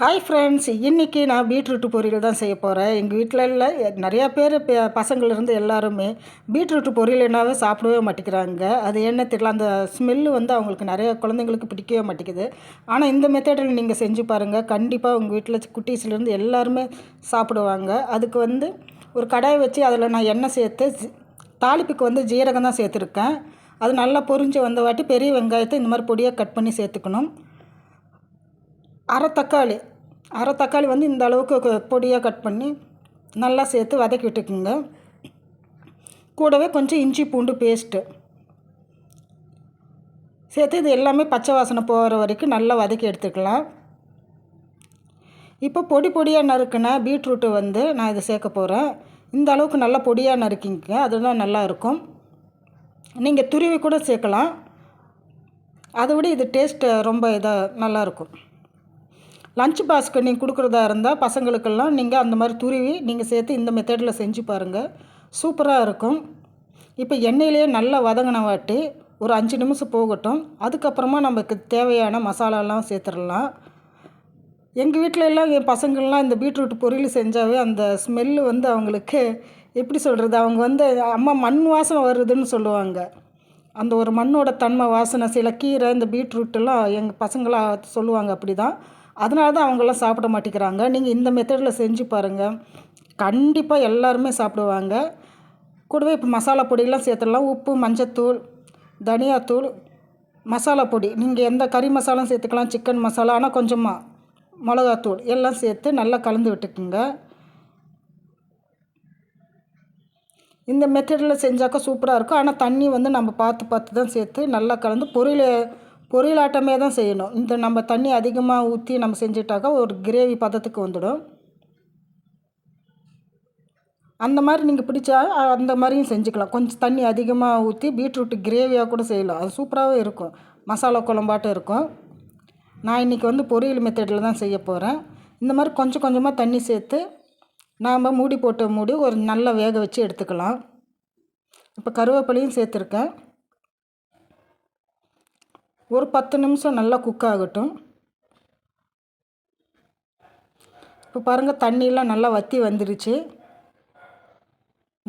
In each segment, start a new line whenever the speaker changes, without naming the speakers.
Hi friends இன்றைக்கி நான் beetroot பொரியல் தான் செய்ய போகிறேன் எங்கள் வீட்டில் இல்லை நிறையா பேர் இப்போ பசங்கள்லேருந்து எல்லாருமே பீட்ரூட் பொரியல் சாப்பிடவே மாட்டேங்கிறாங்க. அது என்ன தெரியல அந்த ஸ்மெல்லு வந்து அவங்களுக்கு நிறைய குழந்தைங்களுக்கு பிடிக்கவே மாட்டேங்குது. ஆனால் இந்த மெத்தடில் நீங்கள் செஞ்சு பாருங்கள் கண்டிப்பாக உங்கள் வீட்டில் குட்டீஸ்லேருந்து எல்லாருமே சாப்பிடுவாங்க. அதுக்கு வந்து ஒரு கடாய் வச்சு அதில் நான் எண்ணெய் சேர்த்து தாளிப்புக்கு வந்து ஜீரகம் தான் சேர்த்துருக்கேன். அது நல்லா பொரிஞ்சு வந்த வாட்டி பெரிய வெங்காயத்தை இந்த மாதிரி பொடியாக கட் பண்ணி சேர்த்துக்கணும். அரை தக்காளி அரை தக்காளி வந்து இந்த அளவுக்கு பொடியாக கட் பண்ணி நல்லா சேர்த்து வதக்கி விட்டுக்குங்க. கூடவே கொஞ்சம் இஞ்சி பூண்டு பேஸ்ட்டு சேர்த்து இது எல்லாமே பச்சை வாசனை போகிற வரைக்கும் நல்லா வதக்கி எடுத்துக்கலாம். இப்போ பொடி பொடியாக நறுக்கின பீட்ரூட்டு வந்து நான் இதை சேர்க்க போகிறேன் இந்த அளவுக்கு நல்லா பொடியாக நறுக்கிங்க அதுதான் நல்லா இருக்கும். நீங்கள் துருவி கூட சேர்க்கலாம். அதை விட இது டேஸ்ட்டு ரொம்ப இதாக நல்லாயிருக்கும் லஞ்ச் பாஸ்க்கு நீங்கள் கொடுக்குறதா இருந்தால் பசங்களுக்கெல்லாம் நீங்கள் அந்த மாதிரி துருவி நீங்கள் சேர்த்து இந்த மெத்தடில் செஞ்சு பாருங்கள் சூப்பராக இருக்கும். இப்போ எண்ணெயிலே நல்லா வதங்கின வாட்டி ஒரு அஞ்சு நிமிஷம் போகட்டும். அதுக்கப்புறமா நமக்கு தேவையான மசாலாலாம் சேர்த்துடலாம். எங்கள் வீட்டில் எல்லாம் என் பசங்கள்லாம் இந்த பீட்ரூட் பொரியல் செஞ்சாவே அந்த ஸ்மெல்லு வந்து அவங்களுக்கு எப்படி சொல்கிறது அவங்க வந்து அம்மா மண் வாசனை வருதுன்னு சொல்லுவாங்க. அந்த ஒரு மண்ணோட தன்மை வாசனை சில கீரை இந்த பீட்ரூட்டெல்லாம் எங்கள் பசங்களாக சொல்லுவாங்க அப்படி தான் அதனால தான் அவங்கெல்லாம் சாப்பிட மாட்டேங்கிறாங்க. நீங்கள் இந்த மெத்தடில் செஞ்சு பாருங்கள் கண்டிப்பாக எல்லாருமே சாப்பிடுவாங்க. கூடவே இப்போ மசாலா பொடியெல்லாம் சேர்த்துடலாம். உப்பு மஞ்சத்தூள் தனியாத்தூள் மசாலா பொடி. நீங்கள் எந்த கறி மசாலாவும் சேர்த்துக்கலாம் சிக்கன் மசாலா ஆனால் கொஞ்சமாக மிளகாத்தூள் எல்லாம் சேர்த்து நல்லா கலந்து விட்டுக்குங்க. இந்த மெத்தடில் செஞ்சாக்கா சூப்பராக இருக்கும். ஆனால் தண்ணி வந்து நம்ம பார்த்து பார்த்து தான் சேர்த்து நல்லா கலந்து பொரியல் பொரியலாட்டமே தான் செய்யணும். இந்த நம்ம தண்ணி அதிகமாக ஊற்றி நம்ம செஞ்சிட்டாக்கா ஒரு கிரேவி பதத்துக்கு வந்துடும். அந்த மாதிரி நீங்கள் பிடிச்சா அந்த மாதிரியும் செஞ்சுக்கலாம். கொஞ்சம் தண்ணி அதிகமாக ஊற்றி பீட்ரூட் கிரேவியாக கூட செய்யலாம். அது சூப்பராகவே இருக்கும். மசாலா குழம்பாட்டம் இருக்கும். நான் இன்றைக்கி வந்து பொரியல் மெத்தடில் தான் செய்ய போகிறேன் இந்த மாதிரி கொஞ்சம் கொஞ்சமாக தண்ணி சேர்த்து நாம் மூடி போட்டு மூடி ஒரு நல்லா வேக வச்சு எடுத்துக்கலாம். இப்போ கருவேப்பிலையும் சேர்த்துருக்கேன். ஒரு பத்து நிமிஷம் நல்லா குக் ஆகட்டும். இப்போ பாருங்கள் தண்ணியெலாம் நல்லா வற்றி வந்துருச்சு.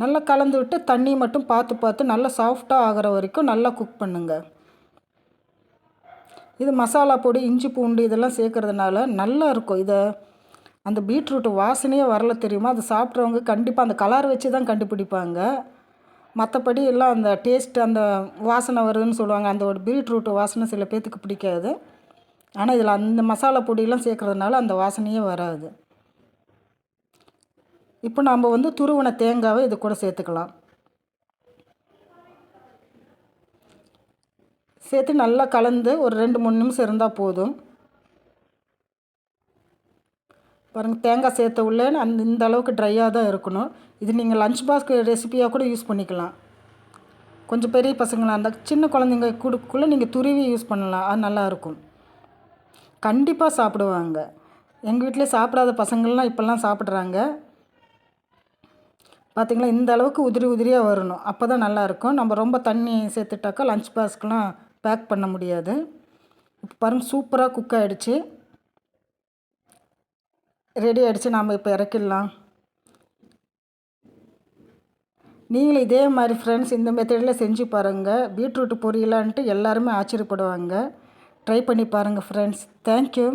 நல்லா கலந்து விட்டு தண்ணி மட்டும் பார்த்து பார்த்து நல்லா சாஃப்டாக ஆகிற வரைக்கும் நல்லா குக் பண்ணுங்கள் இது மசாலா பொடி இஞ்சி பூண்டு இதெல்லாம் சேர்க்குறதுனால நல்லா இருக்கும். இதை அந்த பீட்ரூட் வாசனையே வரல தெரியுமா? அது சாப்பிட்றவங்க கண்டிப்பாக அந்த கலர் வச்சு தான் கண்டுபிடிப்பாங்க. மற்றபடி எல்லாம் அந்த டேஸ்ட் அந்த வாசனை வருதுன்னு சொல்லுவாங்க. அந்த ஒரு பீட்ரூட் வாசனை சில பேர்த்துக்கு பிடிக்காது. ஆனால் இதில் அந்த மசாலா பொடியெல்லாம் சேர்க்குறதுனால அந்த வாசனையே வராது. இப்போ நம்ம வந்து துருவன தேங்காவை இது கூட சேர்த்துக்கலாம். சேர்த்து நல்லா கலந்து ஒரு ரெண்டு மூணு நிமிஷம் இருந்தால் போதும். பாருங்கள் தேங்காய் சேர்த்த உள்ளே அந்த இந்த அளவுக்கு ட்ரையாக தான் இருக்கணும். இது நீங்கள் லஞ்ச் பாக்ஸ் ரெசிபியாக கூட யூஸ் பண்ணிக்கலாம். கொஞ்சம் பெரிய பசங்களாக இருந்தால் சின்ன குழந்தைங்க கொடுக்குள்ளே நீங்கள் துருவி யூஸ் பண்ணலாம். அது நல்லாயிருக்கும் கண்டிப்பாக சாப்பிடுவாங்க. எங்கள் வீட்டிலே சாப்பிடாத பசங்கள்லாம் இப்போல்லாம் சாப்பிட்றாங்க. பார்த்திங்களா இந்த அளவுக்கு உதிரி உதிரியாக வரணும். அப்போ தான் நல்லாயிருக்கும் நம்ம ரொம்ப தண்ணி சேர்த்துட்டாக்கா லஞ்ச் பாக்ஸ்க்கெலாம் பேக் பண்ண முடியாது. இப்போ பாருங்கள் சூப்பராக குக் ஆகிடுச்சு ரெடி ஆகிடுச்சு நாம் இப்போ இறக்கிடலாம். நீங்களும் இதே மாதிரி ஃப்ரெண்ட்ஸ் இந்த மெத்தடில் செஞ்சு பாருங்கள் பீட்ரூட் பொரியலான்ட்டு எல்லாருமே ஆச்சரியப்படுவாங்க. ட்ரை பண்ணி பாருங்கள் ஃப்ரெண்ட்ஸ் தேங்க்யூ